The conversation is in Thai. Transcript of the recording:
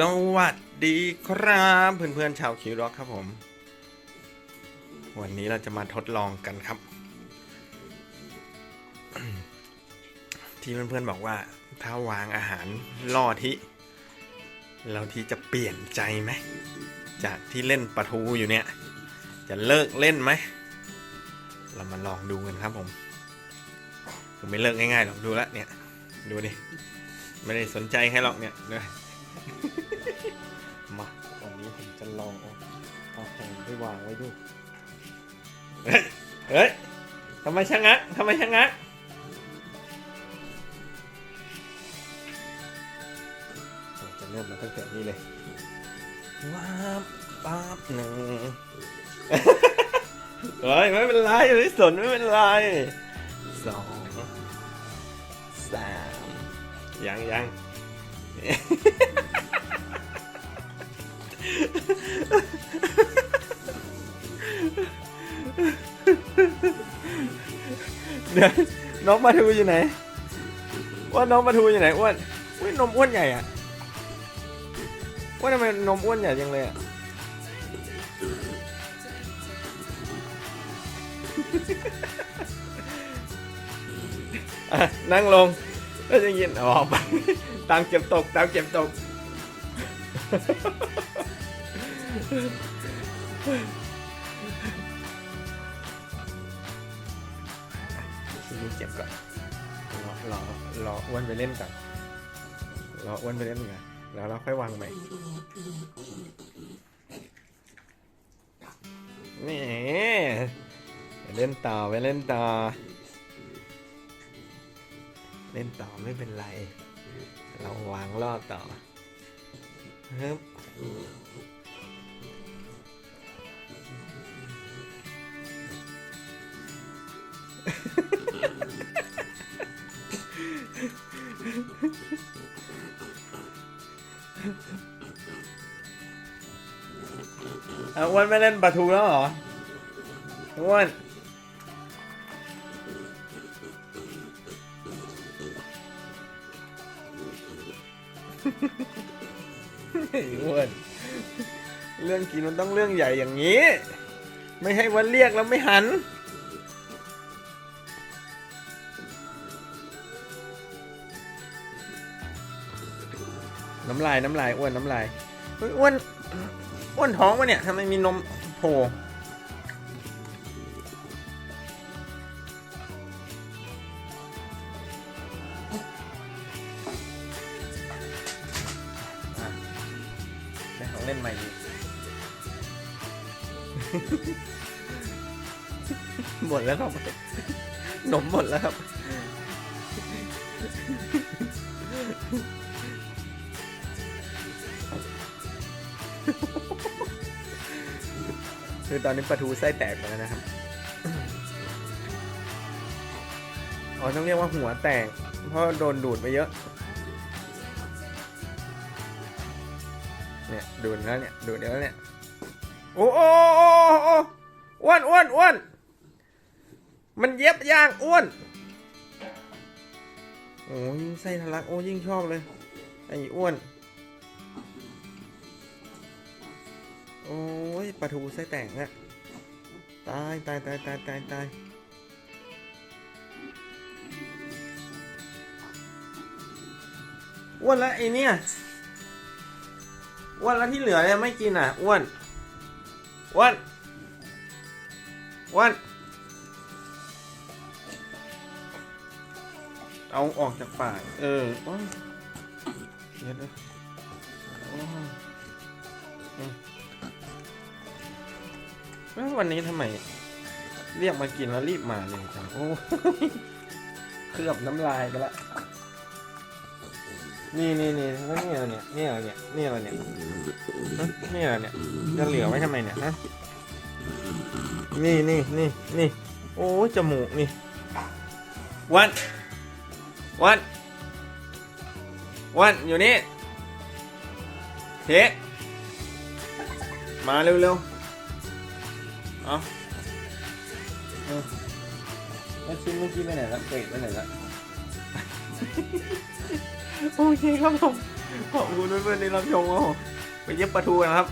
สวัสดีครับเพื่อนๆชาวคิวร็อกครับผม วันนี้เราจะมาทดลองกันครับ ที่เพื่อนๆบอกว่าถ้าวางอาหารล่อทิเราทีจะเปลี่ยนใจไหมจากที่เล่นปะทูอยู่เนี่ย จะเลิกเล่นไหมเรามาลองดูกันครับผมคือไม่เลิกง่ายๆหรอกดูแลวเนี่ย ดูดิไม่ได้สนใจใครหรอกเนี่ยเนี่ย มาวันนี้ผมจะลองเอาเอาแผงไปวางไว้ดูเฮ้ยเฮ้ยทำไมชะงักทำไมชะงักผมจะเริ่มมาตั้งแต่นี้เลยว้าบป๊าบหนึ่งเฮ้ยไม่เป็นไรไม่สนไม่เป็นไรสองสามยังยัง เดี๋ยวน้องปลาทูอยู่ไหนอ้ว่าน้องปลาทูอยู่ไหนอ้วนอุ้ยนมอ้วนใหญ่อะว่าทำไมนมอ้วนใหญ่จังเลยอะอะนั่งลงแล้วจะยินออกไปตังเก็บตกตังเก็บตก เจ็บก่อนรอรอออ้วนไปเล่นก่อนรออ้วนไปเล่นก่อนแล้วเราค่อยวางใหม่นี่เล่นต่อไปเล่นต่อ เล่นต่อไม่เป็นไร เราวางล่อต่อฮึบ อะอ้วนไม่เล่นปลาทูแล้วเหรออ้วนไอ้อ้วนเรื่องกินมันต้องเรื่องใหญ่อย่างนี้ ไม่ให้วันเรียกแล้วไม่หัน น้ำลายน้ำลายอ้วนน้ำลายอ้วนอ้วนท้องวะเนี่ยทำไมมีนมโผล่ได้ของเล่นใหม่อีหมดแล้วครับ นมหมดแล้วครับ คือตอนนี้ปลาทูไส้แตกแล้วนะครับ อ๋อต้องเรียกว่าหัวแตก เพราะโดนดูดไปเยอะ เนี่ยดูดแล้วเนี่ยดูดแล้วเนี่ย โอ้โอ้โอ้โอ้อ้วนอ้วนอ้วนมันเย็บยางอ้วน โอ้ยิ่งไส้ทะลักโอ้ยิ่งชอบเลย ไอ้อ้วน ปลาทูไส้แตกอะตายตายตายตายตายตายอ้วนแล้วไอเนี่ยอ้วนแล้วที่เหลือเนี่ยไม่กินอะอ้วนอ้วนอ้วนเอาออกจากปากเออโอ้ยเดี๋ยว แล้ววันนี้ทำไม เรียกมากินแล้วรีบมาเลยจังโอ้ยเคลือบน้ำลายไปละนี่นี่นี่แล้วนี่อะไรเนี่ยนี่อะไรเนี่ยนี่อะไรเนี่ยฮะนี่อะไรเนี่ยจะเหลือไว้ทำไมเนี่ยฮะนี่นี่นี่นี่โอ้ยจมูกนี่วันวันวันอยู่นี่เทมาเร็วๆ เอาเอาแล้วชิ้นเมื่อกี้ไปไหนละเกรดไปไหนละโอเคครับผมขอบคุณเพื่อนๆที่รับชมครับผมไปเย็บปลาทูกันครับ